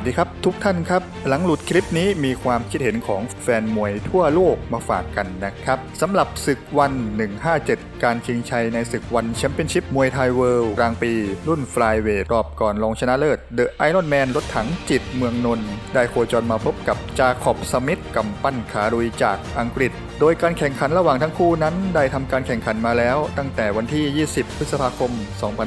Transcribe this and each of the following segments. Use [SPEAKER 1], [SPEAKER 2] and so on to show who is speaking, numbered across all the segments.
[SPEAKER 1] วัสดีครับทุกท่านครับ หลังหลุดคลิปนี้มีความคิดเห็นของแฟนมวยทั่วโลกมาฝากกันนะครับสำหรับศึกวัน 157 การชิงชัยในศึกวันแชมเปี้ยนชิพมวยไทยเวิลด์กลางปี รุ่นฟลายเวทรอบก่อนลงชนะเลิศเดอะไอรอนแมนรถถังจิตเมืองนนท์ได้โคจรมาพบกับจาขอบสมิธกำปั้นขาลุยจากอังกฤษ โดยการแข่งขันระหว่างทั้งคู่นั้นได้ทำการแข่งขันมาแล้ว ตั้งแต่วันที่ 20 พฤษภาคม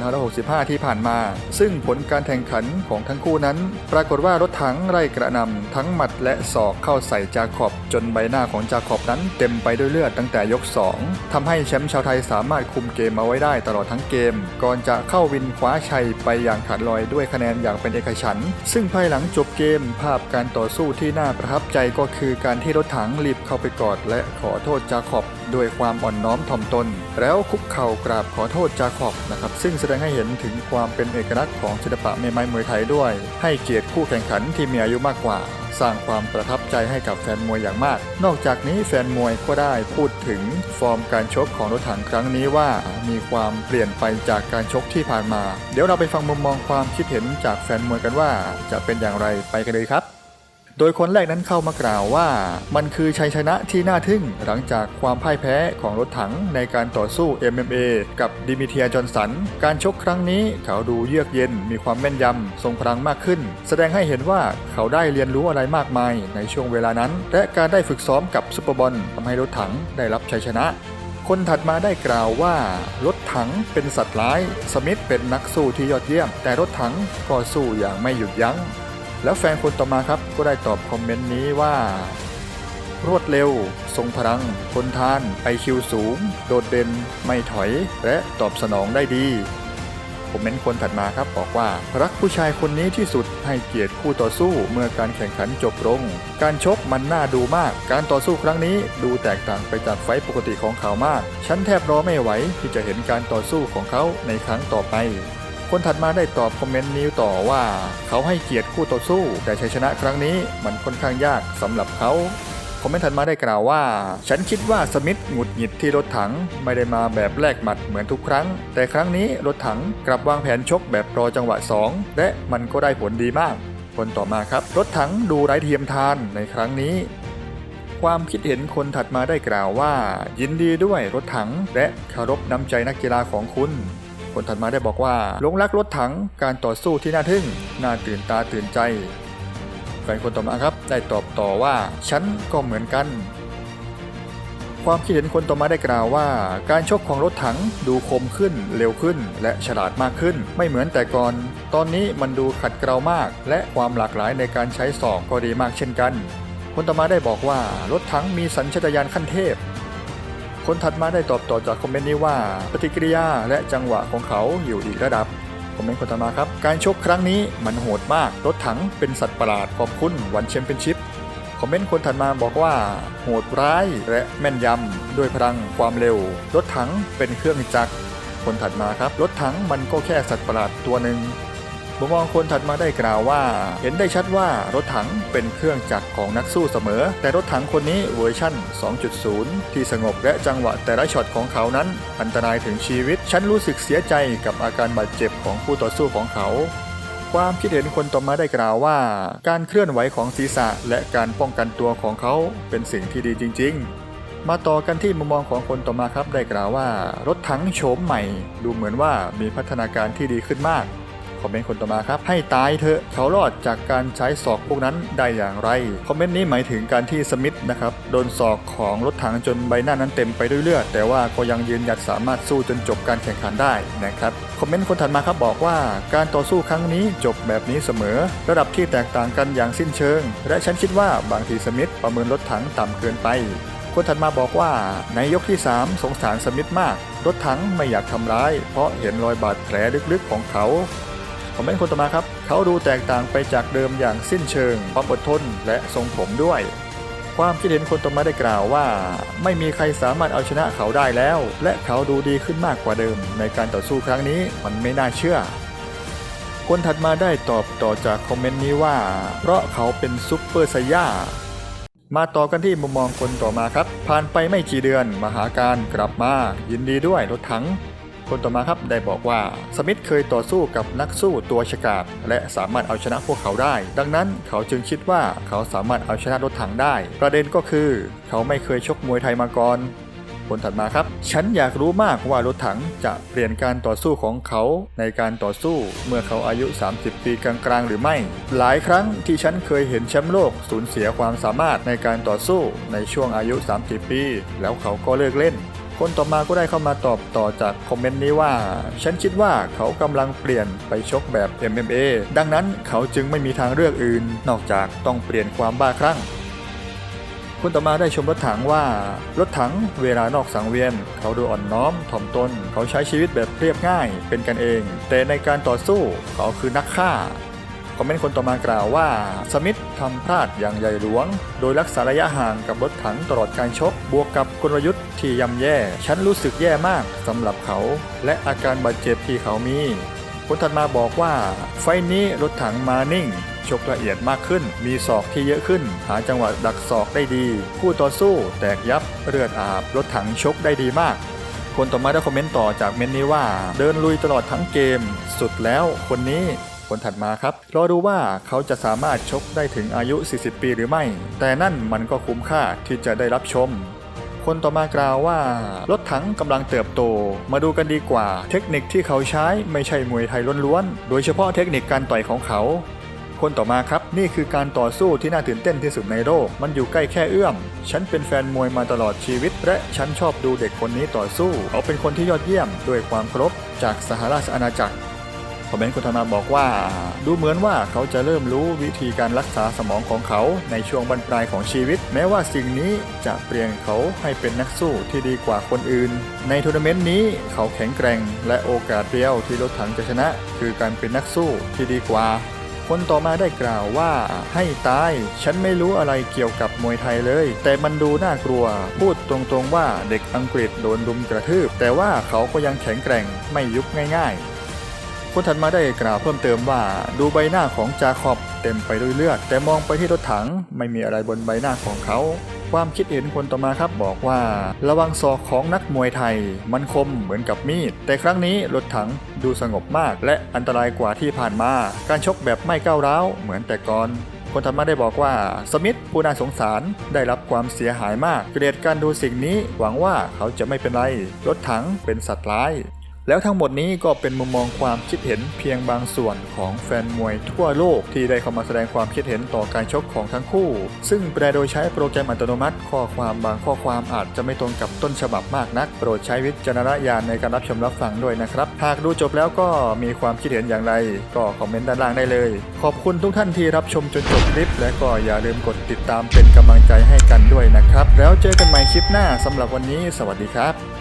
[SPEAKER 1] 2565 ที่ผ่านมา ซึ่งผลการแข่งขันของทั้งคู่นั้น ปรากฏว่ารถถังไล่กระนำทั้งหมัดและศอกเข้าใส่จาขอบ จนใบหน้าของจาขอบนั้นเต็มไปด้วยเลือดตั้งแต่ยก 2ทำให้แชมป์ชาวไทยสามารถคุมเกมเอาไว้ได้ตลอดทั้งเกม ก่อนจะเข้าวินคว้าชัยไปอย่างขาดลอยด้วยคะแนนอย่างเป็นเอกฉันท์ซึ่งภายหลังจบเกมภาพการต่อสู้ที่น่าประทับใจก็คือการที่รถถังรีบเข้าไปกอดและขอโทษจาขอบด้วยความอ่อนน้อมถ่อมตน แล้วคุกเข่ากราบขอโทษจาขอบนะครับซึ่งแสดงให้เห็นถึงความเป็นเอกลักษณ์ของศิลปะเมไม้มวยไทยด้วย ให้เกียรติคู่แข่งขันที่มีอายุมากกว่า สร้างความประทับใจให้กับแฟนมวยอย่างมาก นอกจากนี้แฟนมวยก็ได้พูดถึงฟอร์มการชกของรถถังครั้งนี้ว่ามีความเปลี่ยนไปจากการชกที่ผ่านมา เดี๋ยวเราไปฟังมุมมองความคิดเห็นจากแฟนมวยกันว่า จะเป็นอย่างไรไปกันเลยครับ โดยคนแรกนั้นเข้ามากล่าวว่า มันคือชัยชนะที่น่าทึ่งหลังจากความพ่ายแพ้ของรถถังในการต่อสู้ MMA กับดิมิเทียจอนสัน การชกครั้งนี้เขาดูเยือกเย็นมีความแม่นยำทรงพลังมากขึ้น แสดงให้เห็นว่าเขาได้เรียนรู้อะไรมากมายในช่วงเวลานั้น และการได้ฝึกซ้อมกับซุปเปอร์บอลทำให้รถถังได้รับชัยชนะคนถัดมาได้กล่าวว่า รถถังเป็นสัตว์ร้าย สมิธเป็นนักสู้ที่ยอดเยี่ยม แต่รถถังก็สู้อย่างไม่หยุดยัง้ง แล้วแฟนคนต่อมาครับก็ได้ตอบคอมเมนต์นี้ว่า รวดเร็ว ทรงพลัง ทนทานไอคิวสูง โดดเด่นไม่ถอย และตอบสนองได้ดีคอมเมนต์คนถัดมาครับบอกว่า รักผู้ชายคนนี้ที่สุดให้เกียรติคู่ต่อสู้เมื่อการแข่งขันจบลง การชกมันน่าดูมาก การต่อสู้ครั้งนี้ดูแตกต่างไปจากไฟปกติของเขามาก ฉันแทบรอไม่ไหวที่จะเห็นการต่อสู้ของเขาในครั้งต่อไป คนถัดมาได้ตอบคอมเมนต์นี้ต่อว่าเขาให้เกียรติคู่ต่อสู้ แต่ชัยชนะครั้งนี้มันค่อนข้างยากสำหรับเขาคอมเมนต์ถัดมาได้กล่าวว่า ฉันคิดว่าสมิธหงุดหงิดที่รถถังไม่ได้มาแบบแลกหมัดเหมือนทุกครั้ง แต่ครั้งนี้รถถังกลับวางแผนชกแบบรอจังหวะ 2 และมันก็ได้ผลดีมาก คนต่อมาครับ รถถังดูไร้เทียมทานในครั้งนี้ ความคิดเห็นคนถัดมาได้กล่าวว่า ยินดีด้วยรถถังและเคารพน้ำใจนักกีฬาของคุณ คนถัดมาได้บอกว่าลงรักรถถังการต่อสู้ที่น่าทึ่งน่าตื่นตาตื่นใจแฟนคนต่อมาครับได้ตอบต่อว่าฉันก็เหมือนกัน ความคิดเห็นคนต่อมาได้กล่าวว่า การชกของรถถังดูคมขึ้นเร็วขึ้น และฉลาดมากขึ้น ไม่เหมือนแต่ก่อน ตอนนี้มันดูขัดเกลามาก และความหลากหลายในการใช้ศอกก็ดีมากเช่นกัน คนต่อมาได้บอกว่ารถถังมีสัญชาตญาณขั้นเทพ คนถัดมาได้ตอบต่อจากคอมเมนต์นี้ว่า ปฏิกิริยาและจังหวะของเขาอยู่อีกระดับคอมเมนต์คนต่อมาครับ การชกครั้งนี้มันโหดมาก รถถังเป็นสัตว์ประหลาดขอบคุณวันแชมเปี้ยนชิพคอมเมนต์คนถัดมาบอกว่า โหดร้ายและแม่นยำด้วยพลังความเร็ว รถถังเป็นเครื่องจักรคนถัดมาครับ รถถังมันก็แค่สัตว์ประหลาดตัวหนึ่ง มุมมองคนถัดมาได้กล่าวว่า เห็นได้ชัดว่ารถถังเป็นเครื่องจักรของนักสู้เสมอ แต่รถถังคนนี้เวอร์ชั่น 2.0 ที่สงบและจังหวะแต่ละช็อตของเขานั้น อันตรายถึงชีวิต ฉันรู้สึกเสียใจกับอาการบาดเจ็บของผู้ต่อสู้ของเขาความคิดเห็นคนต่อมาได้กล่าวว่า การเคลื่อนไหวของศีรษะและการป้องกันตัวของเขาเป็นสิ่งที่ดีจริง ๆ มาต่อกันที่มุมมองของคนต่อมาครับได้กล่าวว่า รถถังโฉมใหม่ ดูเหมือนว่ามีพัฒนาการที่ดีขึ้นมาก คอมเมนต์คนต่อมาครับ ให้ตายเถอะเขารอดจากการใช้ศอกพวกนั้นได้อย่างไร คอมเมนต์นี้หมายถึงการที่สมิธนะครับโดนศอกของรถถังจนใบหน้านั้นเต็มไปด้วยเลือดแต่ว่าก็ยังยืนหยัดสามารถสู้จนจบการแข่งขันได้นะครับคอมเมนต์คนถัดมาครับบอกว่า การต่อสู้ครั้งนี้จบแบบนี้เสมอ ระดับที่แตกต่างกันอย่างสิ้นเชิง และฉันคิดว่าบางทีสมิธประเมินรถถังต่ำเกินไปคนถัดมาบอกว่าในยกที่ 3 สงสารสมิธมาก รถถังไม่อยากทำร้าย เพราะเห็นรอยบาดแผลลึกๆของเขา อมเมนต์คนต่อมาครับ เขาดูแตกต่างไปจากเดิมอย่างสิ้นเชิง ความอดทนและทรงผมด้วย ความคิดเห็นคนต่อมาได้กล่าวว่า ไม่มีใครสามารถเอาชนะเขาได้แล้ว และเขาดูดีขึ้นมากกว่าเดิม ในการต่อสู้ครั้งนี้มันไม่น่าเชื่อ คนถัดมาได้ตอบต่อจากคอมเมนต์นี้ว่า เพราะเขาเป็นซุปเปอร์ไซย่ามาต่อกันที่มุมมองคนต่อมาครับ ผ่านไปไม่กี่เดือน มหาการกลับมา ยินดีด้วยรถถัง คนต่อมาครับได้บอกว่าสมิธเคยต่อสู้กับนักสู้ตัวฉกาจและสามารถเอาชนะพวกเขาได้ ดังนั้นเขาจึงคิดว่าเขาสามารถเอาชนะรถถังได้ ประเด็นก็คือ เขาไม่เคยชกมวยไทยมาก่อนคนถัดมาครับ ฉันอยากรู้มากว่ารถถังจะเปลี่ยนการต่อสู้ของเขาในการต่อสู้เมื่อเขาอายุ 30 ปีกลางๆ หรือไม่ หลายครั้งที่ฉันเคยเห็นแชมป์โลกสูญเสียความสามารถในการต่อสู้ในช่วงอายุ 30 ปี แล้วเขาก็เลิกเล่น คนต่อมาก็ได้เข้ามาตอบต่อจากคอมเมนต์นี้ว่า ฉันคิดว่าเขากำลังเปลี่ยนไปชกแบบ MMA ดังนั้นเขาจึงไม่มีทางเลือกอื่น นอกจากต้องเปลี่ยนความบ้าคลั่งคุณต่อมาได้ชมรถถังว่า รถถังเวลานอกสังเวียน เขาดูอ่อนน้อมถ่อมตน เขาใช้ชีวิตแบบเรียบง่ายเป็นกันเอง แต่ในการต่อสู้เขาคือนักฆ่า คอมเมนต์คนต่อมากล่าวว่า สมิธทำพลาดอย่างใหญ่หลวง โดยรักษาระยะห่างกับรถถังตลอดการชก บวกกับกลยุทธ์ที่ย่ำแย่ ฉันรู้สึกแย่มากสำหรับเขา และอาการบาดเจ็บที่เขามีคนถัดมาบอกว่า ไฟนี้รถถังมานิ่งชกละเอียดมากขึ้น มีศอกที่เยอะขึ้น หาจังหวะดักศอกได้ดี คู่ต่อสู้แตกยับ เลือดอาบ รถถังชกได้ดีมาก คนต่อมาได้คอมเมนต์ต่อจากเมนนี้ว่า เดินลุยตลอดทั้งเกม สุดแล้วคนนี้ คนถัดมาครับ รอดูว่าเขาจะสามารถชกได้ถึงอายุ 40 ปีหรือไม่ แต่นั่นมันก็คุ้มค่าที่จะได้รับชมคนต่อมากล่าวว่ารถถังกำลังเติบโต มาดูกันดีกว่า เทคนิคที่เขาใช้ไม่ใช่มวยไทยล้วนๆ โดยเฉพาะเทคนิคการต่อยของเขา คนต่อมาครับนี่คือการต่อสู้ที่น่าตื่นเต้นที่สุดในโลก มันอยู่ใกล้แค่เอื้อม ฉันเป็นแฟนมวยมาตลอดชีวิต และฉันชอบดูเด็กคนนี้ต่อสู้ เขาเป็นคนที่ยอดเยี่ยมด้วยความเคารพจากสหราชอาณาจักร คอมเมนต์คุณธนาบอกว่า ดูเหมือนว่าเขาจะเริ่มรู้วิธีการรักษาสมองของเขาในช่วงบรรปลายของชีวิต แม้ว่าสิ่งนี้จะเปลี่ยนเขาให้เป็นนักสู้ที่ดีกว่าคนอื่น ในทัวร์นาเมนต์นี้เขาแข็งแกร่ง และโอกาสเดียวที่รถถังจะชนะ คือการเป็นนักสู้ที่ดีกว่าคนต่อมาได้กล่าวว่าให้ตาย ฉันไม่รู้อะไรเกี่ยวกับมวยไทยเลย แต่มันดูน่ากลัว พูดตรงๆว่าเด็กอังกฤษโดนรุมกระทืบ แต่ว่าเขาก็ยังแข็งแกร่งไม่ยุบง่ายๆ คนถัดมาได้กล่าวเพิ่มเติมว่า ดูใบหน้าของจาคอบเต็มไปด้วยเลือด แต่มองไปที่รถถังไม่มีอะไรบนใบหน้าของเขาความคิดเห็นคนต่อมาครับบอกว่า ระวังศอกของนักมวยไทย มันคมเหมือนกับมีด แต่ครั้งนี้รถถังดูสงบมาก และอันตรายกว่าที่ผ่านมา การชกแบบไม่ก้าวร้าวเหมือนแต่ก่อน คนถัดมาได้บอกว่าสมิธผู้น่าสงสารได้รับความเสียหายมาก เกลียดการดูสิ่งนี้หวังว่าเขาจะไม่เป็นไร รถถังเป็นสัตว์ร้าย แล้วทั้งหมดนี้ก็เป็นมุมมองความคิดเห็นเพียงบางส่วนของแฟนมวยทั่วโลกที่ได้เข้ามาแสดงความคิดเห็นต่อการชกของทั้งคู่ ซึ่งแปลโดยใช้โปรแกรมอัตโนมัติ ข้อความบางข้อความอาจจะไม่ตรงกับต้นฉบับมากนัก โปรดใช้วิจารณญาณในการรับชมรับฟังด้วยนะครับ หากดูจบแล้วก็มีความคิดเห็นอย่างไร ก็คอมเมนต์ด้านล่างได้เลย ขอบคุณทุกท่านที่รับชมจนจบคลิป และก็อย่าลืมกดติดตามเป็นกำลังใจให้กันด้วยนะครับ แล้วเจอกันใหม่คลิปหน้าสำหรับวันนี้ สวัสดีครับ